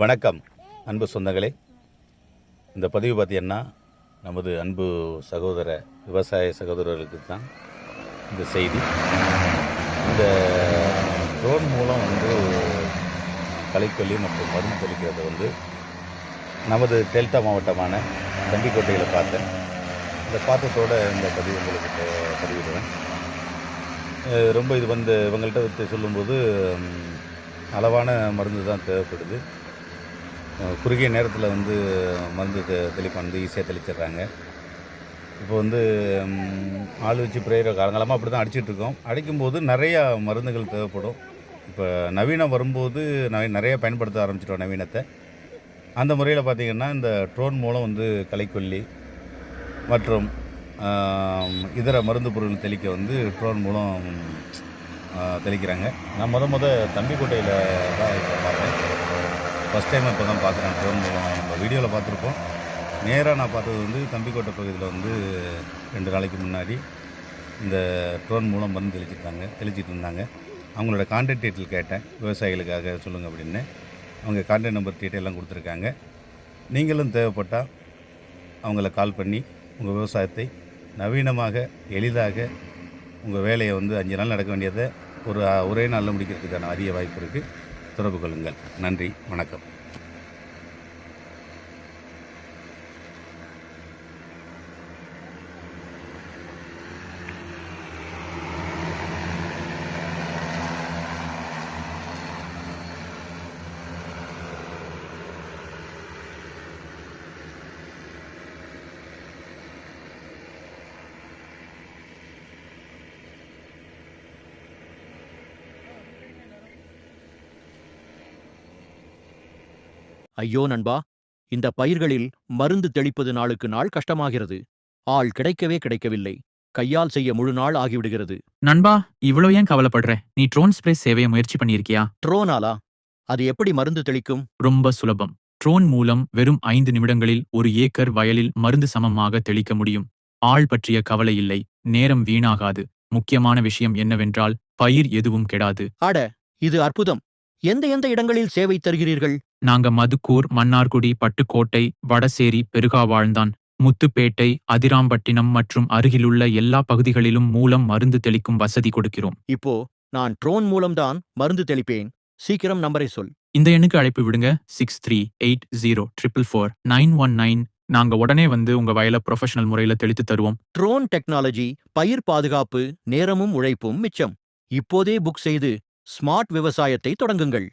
வணக்கம் அன்பு சொந்தங்களே. இந்த பதிவு பார்த்தீங்கன்னா நமது அன்பு சகோதர விவசாய சகோதரர்களுக்கு தான் இந்த செய்தி. இந்த ட்ரோன் மூலம் வந்து களைக்கொல்லி மற்றும் மருந்து தெளிக்கிறத வந்து நமது டெல்டா மாவட்டமான தண்டிக்கோட்டையில் பார்த்தேன். இந்த பார்த்தத்தோட இந்த பதிவு உங்களுக்கு பதிவிடுவேன் ரொம்ப இது வந்து இவங்கள்ட்ட சொல்லும்போது அளவான மருந்து தான் தேவைப்படுது. குறுகிய நேரத்தில் வந்து மருந்து தெ- தெளிப்பு வந்து ஈஸியாக தெளிச்சிடுறாங்க. இப்போ வந்து ஆள் வச்சு பிரேயர் காலங்காலமாக அப்படி தான் அடிச்சிட்ருக்கோம் அடிக்கும்போது நிறையா மருந்துகள் தேவைப்படும். இப்போ நவீனம் வரும்போது நிறைய நிறையா பயன்படுத்த ஆரம்பிச்சிட்டோம் நவீனத்தை. அந்த முறையில் பார்த்திங்கன்னா இந்த ட்ரோன் மூலம் வந்து களைக்கொல்லி மற்றும் இதர மருந்து பொருட்கள் தெளிக்க வந்து ட்ரோன் மூலம் தெளிக்கிறாங்க. நான் முத முத தம்பிக்கோட்டையில் தான் பார்த்தேன். ஃபஸ்ட் டைம் இப்போ தான் பார்க்குறேன். ட்ரோன் மூலம் நம்ம வீடியோவில் பார்த்துருப்போம். நேராக நான் பார்த்தது வந்து தம்பிக்கோட்டை பகுதியில் வந்து ரெண்டு நாளைக்கு முன்னாடி இந்த ட்ரோன் மூலம் மருந்து தெளிச்சிருந்தாங்க. தெளிச்சிட்டு இருந்தாங்க. அவங்களோட கான்டாக்ட் டீட்டெயில் கேட்டேன். விவசாயிகளுக்காக சொல்லுங்கள் அப்படின்னு. அவங்க கான்டாக்ட் நம்பர் டீட்டெயிலாம் கொடுத்துருக்காங்க. நீங்களும் தேவைப்பட்டால் அவங்கள கால் பண்ணி உங்கள் விவசாயத்தை நவீனமாக எளிதாக உங்கள் வேலையை வந்து அஞ்சு நாள் நடக்க வேண்டியதை ஒரு ஒரே நாளில் முடிக்கிறதுக்கான அதிக வாய்ப்பு இருக்குது தொடர்பு கொள்ளுங்கள். நன்றி வணக்கம். ஐயோ நண்பா இந்த பயிர்களில் மருந்து தெளிப்பது நாளுக்கு நாள் கஷ்டமாகிறது. ஆள் கிடைக்கவே கிடைக்கவில்லை. கையால் செய்ய முழு நாள் ஆகிவிடுகிறது. நண்பா இவ்வளோ ஏன் கவலைப்படுற? நீ ட்ரோன் ஸ்ப்ரே சேவையை முயற்சி பண்ணியிருக்கியா? ட்ரோனாலா? அது எப்படி மருந்து தெளிக்கும்? ரொம்ப சுலபம். ட்ரோன் மூலம் வெறும் ஐந்து நிமிடங்களில் ஒரு ஏக்கர் வயலில் மருந்து சமமாக தெளிக்க முடியும். ஆள் பற்றிய கவலை இல்லை. நேரம் வீணாகாது. முக்கியமான விஷயம் என்னவென்றால் பயிர் எதுவும் கெடாது. அட இது அற்புதம். எந்த எந்த இடங்களில் சேவை தருகிறீர்கள்? நாங்க மதுக்கூர் மன்னார்குடி பட்டுக்கோட்டை வடசேரி பெருகாவாழ்ந்தான் முத்துப்பேட்டை அதிராம்பட்டினம் மற்றும் அருகிலுள்ள எல்லா பகுதிகளிலும் மூலம் மருந்து தெளிக்கும் வசதி கொடுக்கிறோம். இப்போ நான் ட்ரோன் மூலம்தான் மருந்து தெளிப்பேன். சீக்கிரம் நம்பரை சொல். இந்த எண்ணுக்கு அழைப்பு விடுங்க. Six three eight zero triple four nine one nine நாங்க உடனே வந்து உங்க வயல ப்ரொஃபஷனல் முறையில தெளித்து தருவோம். ட்ரோன் டெக்னாலஜி பயிர் பாதுகாப்பு நேரமும் உழைப்பும் மிச்சம். இப்போதே புக் செய்து ஸ்மார்ட் விவசாயத்தை தொடங்குங்கள்.